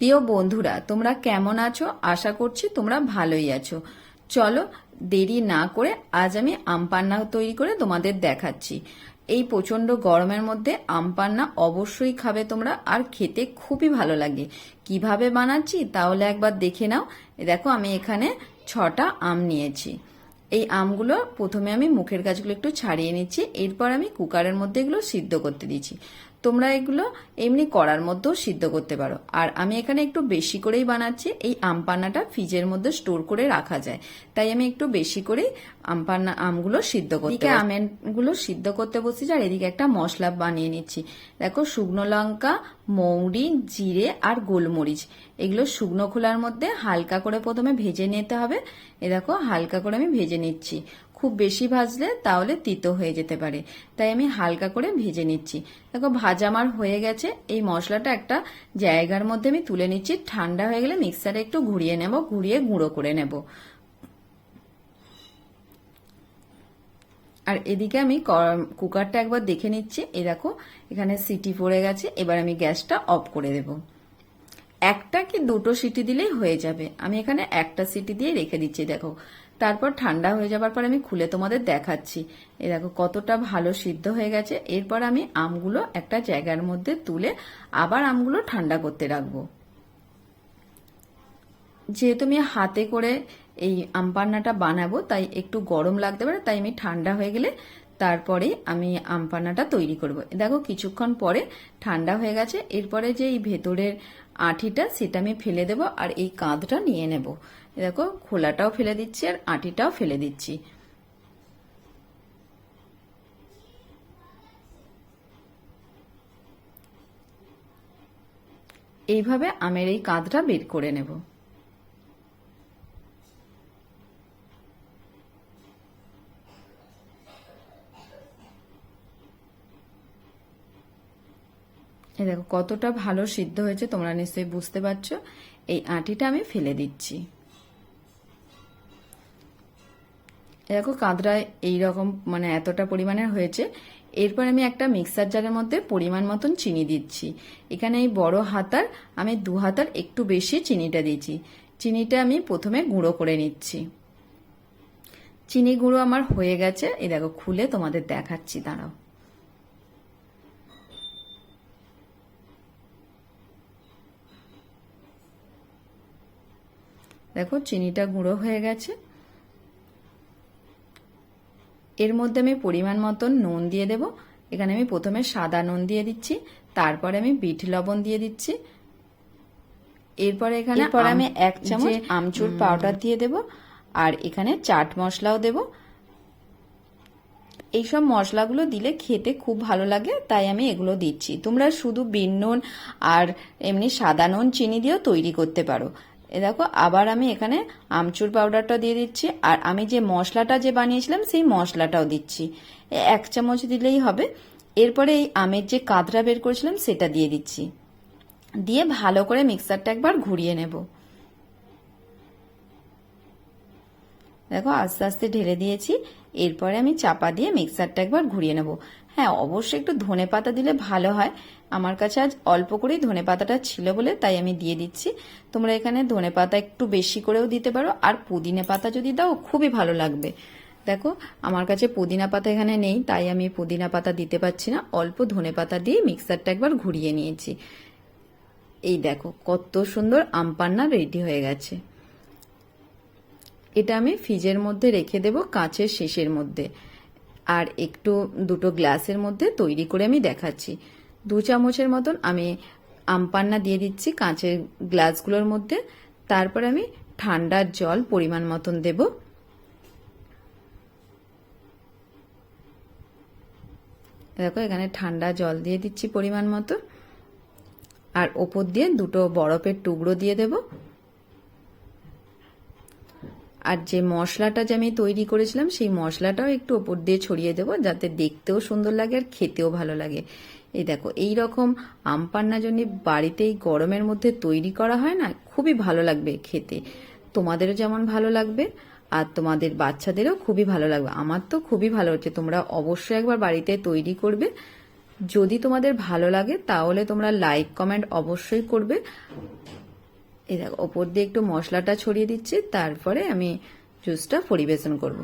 প্রিয় বন্ধুরা, তোমরা কেমন আছো? আশা করছি তোমরা ভালোই আছো। চলো, দেরি না করে আজ আমি আম পান্না তৈরি করে তোমাদের দেখাচ্ছি। এই প্রচণ্ড গরমের মধ্যে আম পান্না অবশ্যই খাবে তোমরা আর খেতে খুবই ভালো লাগে। কীভাবে বানাচ্ছি তাহলে একবার দেখে নাও। দেখো, আমি এখানে ছটা আম নিয়েছি। এই আমগুলো প্রথমে আমি মুখের গাছগুলো একটু ছাড়িয়ে নিচ্ছি। এরপর আমি কুকারের মধ্যে এগুলো সিদ্ধ করতে দিচ্ছি। তোমরা এগুলো এমনি করার মধ্যেও সিদ্ধ করতে পারো। আর আমি এখানে একটু বেশি করেই বানাচ্ছি। এই আম পান্নাটা ফ্রিজের মধ্যে স্টোর করে রাখা যায়। তাই আমি একটু বেশি করেই আম পান্না আমগুলো সিদ্ধ করতে আমগুলো সিদ্ধ করতে বসেছি আর এদিকে একটা মশলা বানিয়ে নিচ্ছি। দেখো শুকনো লঙ্কা মৌরি জিরে আর গোলমরিচ। এগুলো শুকনো খোলার মধ্যে হালকা করে প্রথমে ভেজে নিতে হবে। এ দেখো হালকা করে আমি ভেজে নিচ্ছি। খুব বেশি ভাজলে তাহলে তিতো হয়ে যেতে পারে। তাই আমি হালকা করে ভেজে নিচ্ছি। দেখো, ভাজা আমার হয়ে গেছে। এই মশলাটা একটা জায়গার মধ্যে আমি তুলে নিচ্ছি। ঠান্ডা হয়ে গেলে মিক্সারে একটু ঘুরিয়ে নেব, ঘুরিয়ে গুঁড়ো করে নেব। আর এদিকে আমি কুকারটা একবার দেখে নিচ্ছি। এই দেখো, এখানে সিটি পড়ে গেছে। এবার আমি গ্যাসটা অফ করে দেব। একটা কি দুটো সিটি দিলেই হয়ে যাবে। আমি এখানে একটা সিটি দিয়ে রেখে দিচ্ছি, দেখো। তারপর ঠান্ডা হয়ে যাবার পর আমি খুলে তোমাদের দেখাচ্ছি। এ দেখো, কতটা ভালো সিদ্ধ হয়ে গেছে। এরপর আমি আমগুলো একটা জায়গার মধ্যে তুলে আবার আমগুলো ঠান্ডা করতে রাখব। যেহেতু আমি হাতে করে এই আম পান্নাটা বানাবো, তাই একটু গরম লাগতে পারে, তাই আমি ঠান্ডা হয়ে গেলে তারপরে আমি আমপানাটা তৈরি করব। দেখো কিছুক্ষণ পরে ঠান্ডা হয়ে গেছে, এরপরে যে এই ভেতরের আঁঠিটা সেটা আমি ফেলে দেব আর এই কাঁধটা নিয়ে নেব। দেখো খোলাটাও ফেলে দিচ্ছি আর আঁটিটাও ফেলে দিচ্ছি। এইভাবে আমের এই কাঁধটা বের করে নেব। এই দেখো, কতটা ভালো সিদ্ধ হয়েছে, তোমরা নিশ্চয়ই বুঝতে পারছ। এই আটিটা আমি ফেলে দিচ্ছি। দেখো কাঁদড়ায় এইরকম মানে এতটা পরিমাণের হয়েছে। এরপর আমি একটা মিক্সার জারের মধ্যে পরিমাণ মতন চিনি দিচ্ছি। এখানে এই বড় হাতার, আমি দু হাতার একটু বেশি চিনিটা দিচ্ছি চিনিটা আমি প্রথমে গুঁড়ো করে নিচ্ছি। চিনি গুঁড়ো আমার হয়ে গেছে। এই দেখো, খুলে তোমাদের দেখাচ্ছি, দাঁড়াও। দেখো চিনিটা গুঁড়ো হয়ে গেছে। এর মধ্যে আমি পরিমাণ মতন নুন দিয়ে দেব। এখানে আমি প্রথমে সাদা নুন দিয়ে দিচ্ছি তারপরে আমি বিট লবণ দিয়ে দিচ্ছি। এরপরে এখানে পরে আমি এক চামচ আমচুর পাউডার দিয়ে দেব আর এখানে চাট মশলাও দেব। এইসব মশলাগুলো দিলে খেতে খুব ভালো লাগে তাই আমি এগুলো দিচ্ছি। তোমরা শুধু বিন নুন আর এমনি সাদা নুন চিনি দিয়েও তৈরি করতে পারো। এ দেখো, আবার আমি এখানে আমচুর পাউডারটা দিয়ে দিচ্ছি, আর আমি যে মশলাটা যে বানিয়েছিলাম, সেই মশলাটাও দিচ্ছি। এক চামচ দিলেই হবে। এরপরে এই আমের যে কাঁদরা বের করেছিলাম, সেটা দিয়ে দিচ্ছি। দিয়ে ভালো করে মিক্সারটা একবার ঘুরিয়ে নেব। দেখো, আস্তে আস্তে ঢেলে দিয়েছি। এরপরে আমি চাপা দিয়ে মিক্সারটা একবার ঘুরিয়ে নেব। হ্যাঁ অবশ্যই একটু ধনে পাতা দিলে ভালো হয়। আমার কাছে আজ অল্প করেই ধনে পাতাটা ছিল বলে তাই আমি দিয়ে দিচ্ছি। তোমরা এখানে ধনে পাতা একটু বেশি করেও দিতে পারো, আর পুদিনে পাতা যদি দাও, খুবই ভালো লাগবে। দেখো, আমার কাছে পুদিনা পাতা এখানে নেই, তাই আমি পুদিনা পাতা দিতে পারছি না। অল্প ধনে পাতা দিয়ে মিক্সারটা একবার ঘুরিয়ে নিয়েছি। এই দেখো, কত সুন্দর আমপান্না রেডি হয়ে গেছে। এটা আমি ফ্রিজের মধ্যে রেখে দেব, কাঁচের শেষের মধ্যে। আর একটু দুটো গ্লাসের মধ্যে তৈরি করে আমি দেখাচ্ছি। দু চামচের মতন আমি আমপান্না দিয়ে দিচ্ছি কাঁচের গ্লাসগুলোর মধ্যে। তারপর আমি ঠান্ডার জল পরিমাণ মতন দেব। দেখো, এখানে ঠান্ডা জল দিয়ে দিচ্ছি পরিমাণ মতো। আর ওপর দিয়ে দুটো বরফের টুকরো দিয়ে দেব। আর যে মশলাটা যে আমি তৈরি করেছিলাম, সেই মশলাটাও একটু ওপর দিয়ে ছড়িয়ে দেবো যাতে দেখতেও সুন্দর লাগে আর খেতেও ভালো লাগে। এই দেখো, এই রকম আম পান্না যদি বাড়িতে এই গরমের মধ্যে তৈরি করা হয় না, খুবই ভালো লাগবে খেতে। তোমাদেরও যেমন ভালো লাগবে আর তোমাদের বাচ্চাদেরও খুবই ভালো লাগবে। আমার তো খুবই ভালো হচ্ছে, তোমরা অবশ্যই একবার বাড়িতে তৈরি করবে। যদি তোমাদের ভালো লাগে, তাহলে তোমরা লাইক কমেন্ট অবশ্যই করবে। এই দেখো ওপর দিয়ে একটু মশলাটা ছড়িয়ে দিচ্ছি তারপরে আমি জুসটা পরিবেশন করব।